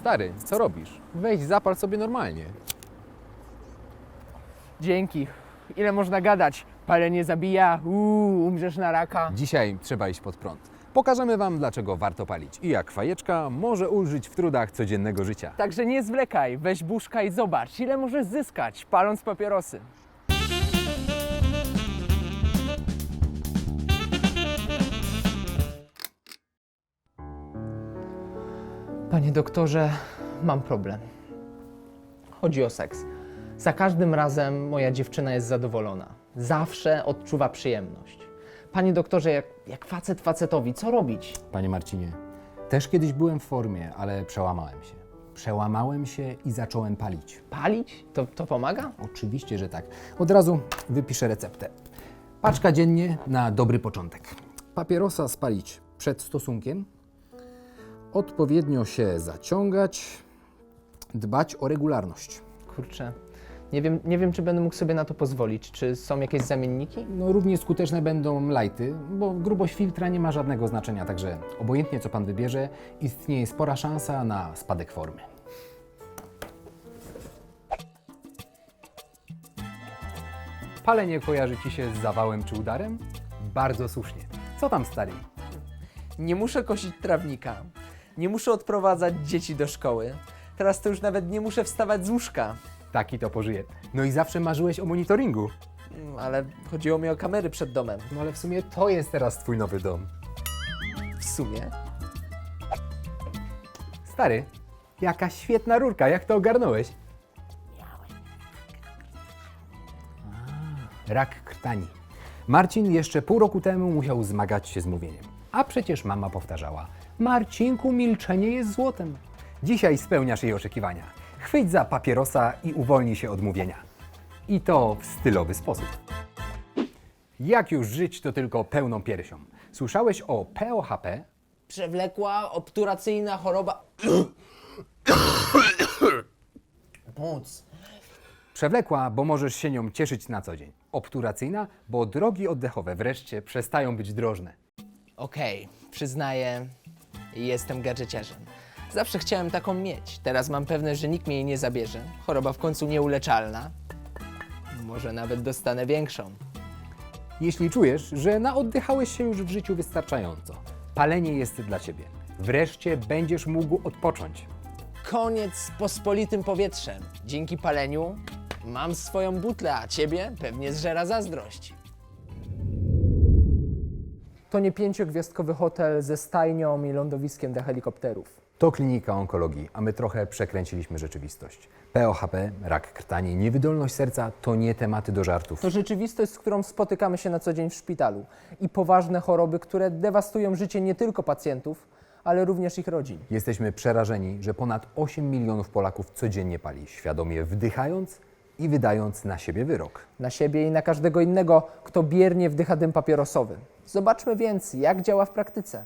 Stary, co robisz? Weź, zapal sobie normalnie. Dzięki. Ile można gadać? Palenie zabija, uuu, umrzesz na raka. Dzisiaj trzeba iść pod prąd. Pokażemy Wam, dlaczego warto palić i jak fajeczka może ulżyć w trudach codziennego życia. Także nie zwlekaj, weź buszka i zobacz, ile możesz zyskać, paląc papierosy. Panie doktorze, mam problem. Chodzi o seks. Za każdym razem moja dziewczyna jest zadowolona. Zawsze odczuwa przyjemność. Panie doktorze, jak, jak facet facetowi, co robić? Panie Marcinie, też kiedyś byłem w formie, ale przełamałem się. Przełamałem się i zacząłem palić. Palić? To, to pomaga? Oczywiście, że tak. Od razu wypiszę receptę. Paczka dziennie na dobry początek. Papierosa spalić przed stosunkiem. Odpowiednio się zaciągać. Dbać o regularność. Kurczę, nie wiem, nie wiem, czy będę mógł sobie na to pozwolić. Czy są jakieś zamienniki? No, równie skuteczne będą lighty, bo grubość filtra nie ma żadnego znaczenia, także obojętnie co Pan wybierze, istnieje spora szansa na spadek formy. Palenie kojarzy Ci się z zawałem czy udarem? Bardzo słusznie. Co tam stary? Nie muszę kosić trawnika. Nie muszę odprowadzać dzieci do szkoły. Teraz to już nawet nie muszę wstawać z łóżka. Taki to pożyje. No i zawsze marzyłeś o monitoringu. Mm, Ale chodziło mi o kamery przed domem. No ale w sumie to jest teraz Twój nowy dom. W sumie. Stary, jaka świetna rurka, jak to ogarnąłeś? A, Rak krtani. Marcin jeszcze pół roku temu musiał zmagać się z mówieniem. A przecież mama powtarzała: Marcinku, milczenie jest złotem. Dzisiaj spełniasz jej oczekiwania. Chwyć za papierosa i uwolnij się od mówienia. I to w stylowy sposób. Jak już żyć, to tylko pełną piersią. Słyszałeś o POHP? Przewlekła, obturacyjna choroba. Płuc. Przewlekła, bo możesz się nią cieszyć na co dzień. Obturacyjna, bo drogi oddechowe wreszcie przestają być drożne. Okej, przyznaję, jestem gadżeciarzem. Zawsze chciałem taką mieć. Teraz mam pewność, że nikt mi jej nie zabierze. Choroba w końcu nieuleczalna. Może nawet dostanę większą. Jeśli czujesz, że naoddychałeś się już w życiu wystarczająco, palenie jest dla ciebie. Wreszcie będziesz mógł odpocząć. Koniec z pospolitym powietrzem. Dzięki paleniu mam swoją butlę, a ciebie pewnie zżera zazdrość. To nie pięciogwiazdkowy hotel ze stajnią i lądowiskiem dla helikopterów. To klinika onkologii, a my trochę przekręciliśmy rzeczywistość. POHP, rak krtani, niewydolność serca to nie tematy do żartów. To rzeczywistość, z którą spotykamy się na co dzień w szpitalu i poważne choroby, które dewastują życie nie tylko pacjentów, ale również ich rodzin. Jesteśmy przerażeni, że ponad 8 milionów Polaków codziennie pali, świadomie wdychając i wydając na siebie wyrok. Na siebie i na każdego innego, kto biernie wdycha dym papierosowy. Zobaczmy więc, jak działa w praktyce.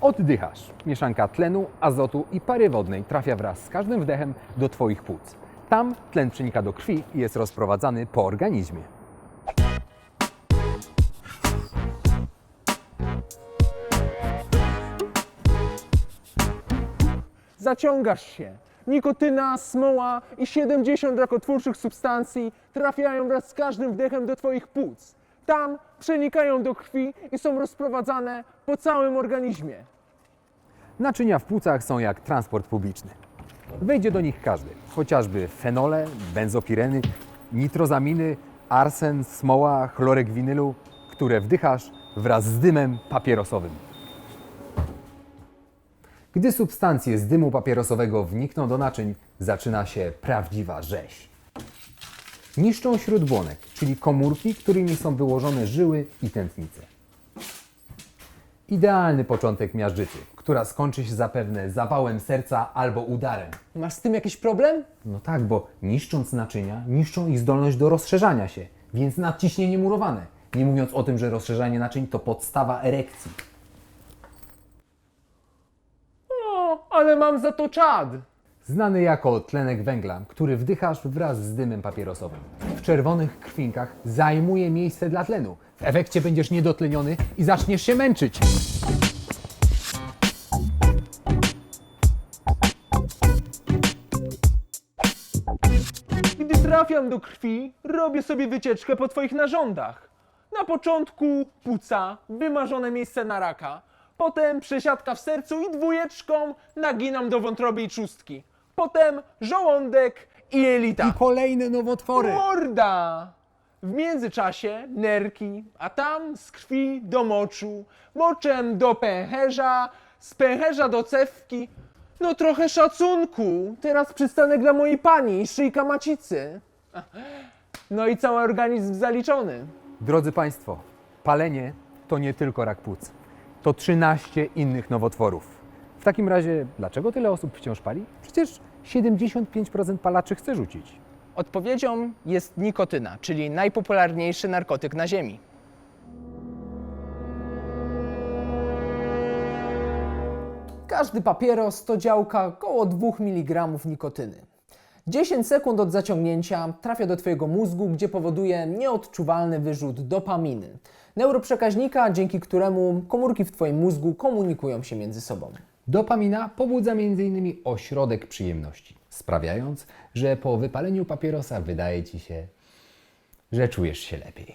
Oddychasz. Mieszanka tlenu, azotu i pary wodnej trafia wraz z każdym wdechem do Twoich płuc. Tam tlen przenika do krwi i jest rozprowadzany po organizmie. Zaciągasz się. Nikotyna, smoła i 70 rakotwórczych substancji trafiają wraz z każdym wdechem do Twoich płuc. Tam przenikają do krwi i są rozprowadzane po całym organizmie. Naczynia w płucach są jak transport publiczny. Wejdzie do nich każdy, chociażby fenole, benzopireny, nitrozaminy, arsen, smoła, chlorek winylu, które wdychasz wraz z dymem papierosowym. Gdy substancje z dymu papierosowego wnikną do naczyń, zaczyna się prawdziwa rzeź. Niszczą śródbłonek, czyli komórki, którymi są wyłożone żyły i tętnice. Idealny początek miażdżycy, która skończy się zapewne zawałem serca albo udarem. Masz z tym jakiś problem? No tak, bo niszcząc naczynia, niszczą ich zdolność do rozszerzania się, więc nadciśnienie murowane. Nie mówiąc o tym, że rozszerzanie naczyń to podstawa erekcji. O, ale mam za to czad. znany jako tlenek węgla, który wdychasz wraz z dymem papierosowym. W czerwonych krwinkach zajmuje miejsce dla tlenu. W efekcie będziesz niedotleniony i zaczniesz się męczyć. Gdy trafiam do krwi, robię sobie wycieczkę po twoich narządach. Na początku płuca, wymarzone miejsce na raka. Potem przesiadka w sercu i dwójeczką naginam do wątroby i trzustki. Potem żołądek i jelita. I kolejne nowotwory. Morda! W międzyczasie nerki, a tam z krwi do moczu, moczem do pęcherza, z pęcherza do cewki. No trochę szacunku. Teraz przystanek dla mojej pani, szyjka macicy. No i cały organizm zaliczony. Drodzy Państwo, palenie to nie tylko rak płuc. To 13 innych nowotworów. W takim razie, dlaczego tyle osób wciąż pali? Przecież 75% palaczy chce rzucić. Odpowiedzią jest nikotyna, czyli najpopularniejszy narkotyk na Ziemi. Każdy papieros to działka około 2 mg nikotyny. 10 sekund od zaciągnięcia trafia do Twojego mózgu, gdzie powoduje nieodczuwalny wyrzut dopaminy, neuroprzekaźnika, dzięki któremu komórki w Twoim mózgu komunikują się między sobą. Dopamina pobudza m.in. ośrodek przyjemności, sprawiając, że po wypaleniu papierosa wydaje Ci się, że czujesz się lepiej.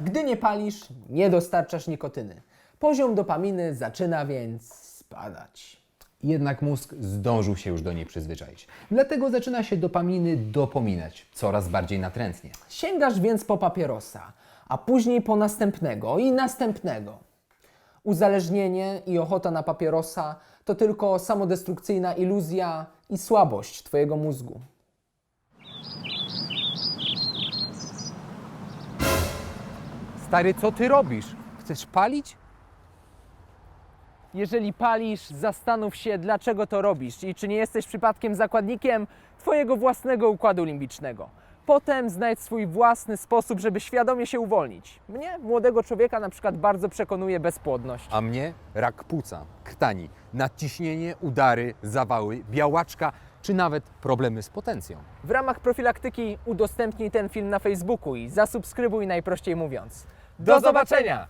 Gdy nie palisz, nie dostarczasz nikotyny. Poziom dopaminy zaczyna więc spadać. Jednak mózg zdążył się już do niej przyzwyczaić. Dlatego zaczyna się dopaminy dopominać coraz bardziej natrętnie. Sięgasz więc po papierosa, a później po następnego i następnego. Uzależnienie i ochota na papierosa to tylko samodestrukcyjna iluzja i słabość Twojego mózgu. Stary, co ty robisz? Chcesz palić? Jeżeli palisz, zastanów się, dlaczego to robisz i czy nie jesteś przypadkiem zakładnikiem Twojego własnego układu limbicznego. Potem znajdź swój własny sposób, żeby świadomie się uwolnić. Mnie, młodego człowieka, na przykład bardzo przekonuje bezpłodność. A mnie rak płuca, krtani, nadciśnienie, udary, zawały, białaczka czy nawet problemy z potencją. W ramach profilaktyki udostępnij ten film na Facebooku i zasubskrybuj najprościej mówiąc. Do zobaczenia!